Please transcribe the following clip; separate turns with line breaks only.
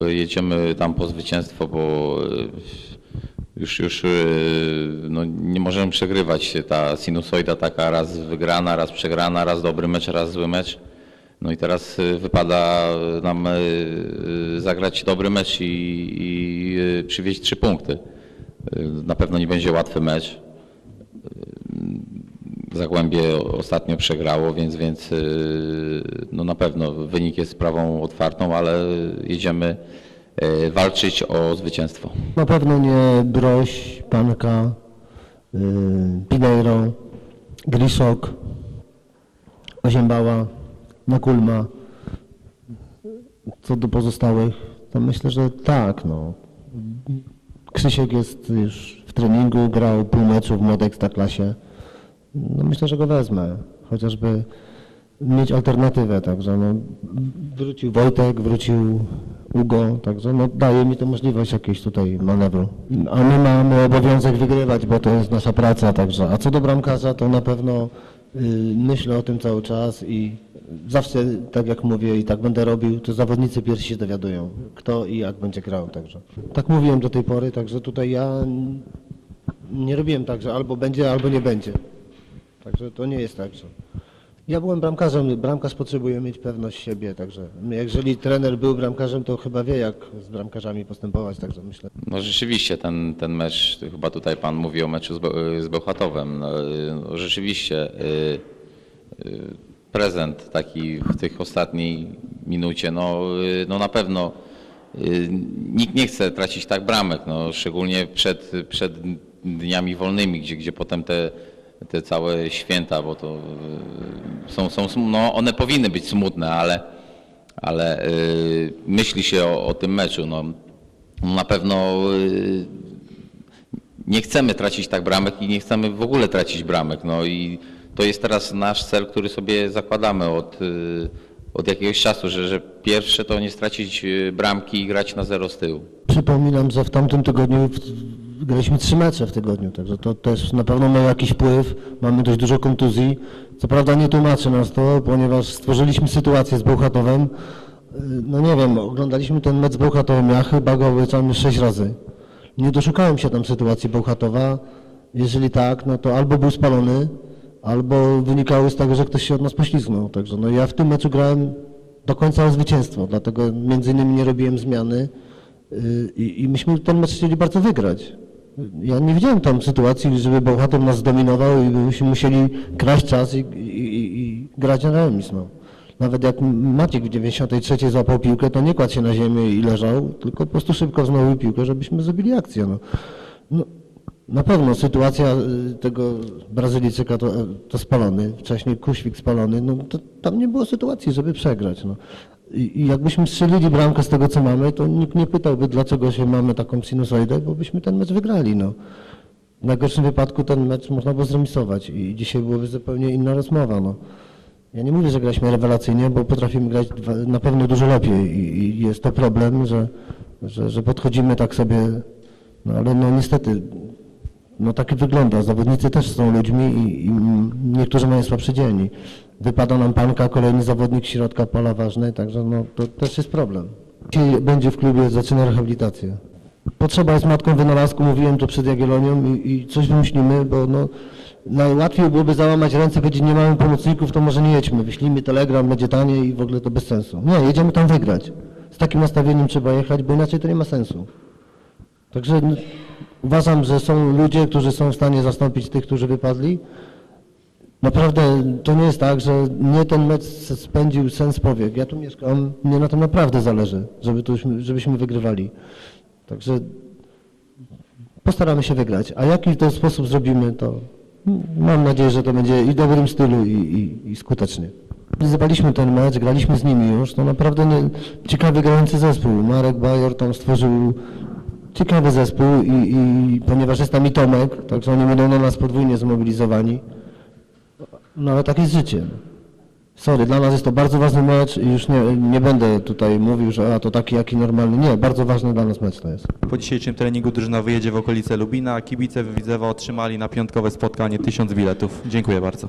Jedziemy tam po zwycięstwo, bo e, już, już e, no, nie możemy przegrywać. Ta sinusoida taka raz wygrana, raz przegrana, raz dobry mecz, raz zły mecz. No i teraz e, wypada nam zagrać dobry mecz i, i przywieźć trzy punkty. Na pewno nie będzie łatwy mecz. Zagłębie ostatnio przegrało, więc, więc yy, no na pewno wynik jest sprawą otwartą, ale jedziemy yy, walczyć o zwycięstwo.
Na pewno nie Broś, Panka, yy, Pineiro, Griszok, Oziębała, Nakulma. Co do pozostałych, to myślę, że tak. No. Krzysiek jest już w treningu, grał pół meczu w młodej ekstraklasie. No myślę, że go wezmę, chociażby mieć alternatywę, także no, wrócił Wojtek, wrócił Ugo, także no, daje mi to możliwość jakiejś tutaj manewru. A my mamy obowiązek wygrywać, bo to jest nasza praca, także, a co do bramkarza, to na pewno y, myślę o tym cały czas i zawsze, tak jak mówię i tak będę robił, to zawodnicy pierwsi się dowiadują, kto i jak będzie grał, także. Tak mówiłem do tej pory, także tutaj ja nie robiłem tak, że albo będzie, albo nie będzie. Także to nie jest tak, że... Ja byłem bramkarzem, bramkarz potrzebuje mieć pewność siebie, także jeżeli trener był bramkarzem, to chyba wie, jak z bramkarzami postępować, także myślę.
No rzeczywiście ten, ten mecz, chyba tutaj Pan mówi o meczu z, z Bełchatowem, no, no, rzeczywiście yy, yy, prezent taki w tych ostatniej minucie, no, yy, no na pewno yy, nikt nie chce tracić tak bramek, no, szczególnie przed, przed dniami wolnymi, gdzie, gdzie potem te, te całe święta, bo to yy, są, są, no one powinny być smutne, ale, ale yy, myśli się o, o tym meczu, no, no na pewno y, nie chcemy tracić tak bramek i nie chcemy w ogóle tracić bramek. No i to jest teraz nasz cel, który sobie zakładamy od, y, od jakiegoś czasu, że, że pierwsze to nie stracić y, bramki i grać na zero z tyłu.
Przypominam, że w tamtym tygodniu graliśmy trzy mecze w tygodniu, także to też na pewno ma jakiś wpływ. Mamy dość dużo kontuzji. Co prawda nie tłumaczy nas to, ponieważ stworzyliśmy sytuację z Bełchatowem. Y, No nie wiem, oglądaliśmy ten mecz z Bełchatowem, ja chyba go obejrzałem sześć razy. Nie doszukałem się tam sytuacji Bełchatowa. Jeżeli tak, no to albo był spalony, albo wynikało z tego, że ktoś się od nas poślizgnął. Także no ja w tym meczu grałem do końca o zwycięstwo, dlatego między innymi nie robiłem zmiany yy, i, i myśmy ten mecz chcieli bardzo wygrać. Ja nie widziałem tam sytuacji, żeby Bełchatów nas zdominował i byśmy musieli kraść czas i, i, i, grać na remis. No. Nawet jak Maciek w 93 złapał piłkę, to nie kładł się na ziemię i leżał, tylko po prostu szybko wznowił piłkę, żebyśmy zrobili akcję. No. No, na pewno sytuacja y, tego Brazylijczyka to, to spalony, wcześniej Kuświk spalony, no to tam nie było sytuacji, żeby przegrać. No. Jakbyśmy strzelili bramkę z tego, co mamy, to nikt nie pytałby, dlaczego się mamy taką sinusoidę, bo byśmy ten mecz wygrali. No. W najgorszym wypadku ten mecz można było zremisować i dzisiaj byłaby zupełnie inna rozmowa. No. Ja nie mówię, że graliśmy rewelacyjnie, bo potrafimy grać na pewno dużo lepiej i, i jest to problem, że, że, że podchodzimy tak sobie, no ale no niestety, no tak wygląda. Zawodnicy też są ludźmi i, i niektórzy mają słabszy dzień. Wypada nam panka, kolejny zawodnik środka pola ważny, także no to też jest problem. Dzisiaj będzie w klubie, zaczyna rehabilitację. Potrzeba jest matką wynalazku, mówiłem to przed Jagiellonią i, i coś wymyślimy, bo no, najłatwiej byłoby załamać ręce, powiedzieć nie mamy pomocników, to może nie jedźmy, wyślijmy telegram, będzie taniej i w ogóle to bez sensu. Nie, jedziemy tam wygrać. Z takim nastawieniem trzeba jechać, bo inaczej to nie ma sensu. Także uważam, że są ludzie, którzy są w stanie zastąpić tych, którzy wypadli. Naprawdę to nie jest tak, że mnie ten mecz spędził sens powiek. Ja tu mieszkam, mnie na tym naprawdę zależy, żeby tuśmy, żebyśmy wygrywali. Także postaramy się wygrać. A jaki to sposób zrobimy, to mam nadzieję, że to będzie i w dobrym stylu, i, i, i skutecznie. Zybaliśmy ten mecz, graliśmy z nimi już, to naprawdę nie, ciekawy grający zespół. Marek Bajor tam stworzył ciekawy zespół i, i ponieważ jest tam i Tomek, także oni będą na nas podwójnie zmobilizowani. No ale tak jest życie. Sorry, dla nas jest to bardzo ważny mecz i już nie, nie będę tutaj mówił, że a to taki jaki normalny. Nie, bardzo ważny dla nas mecz to jest.
Po dzisiejszym treningu drużyna wyjedzie w okolice Lubina, a kibice Widzewa otrzymali na piątkowe spotkanie 1000 biletów. Dziękuję bardzo.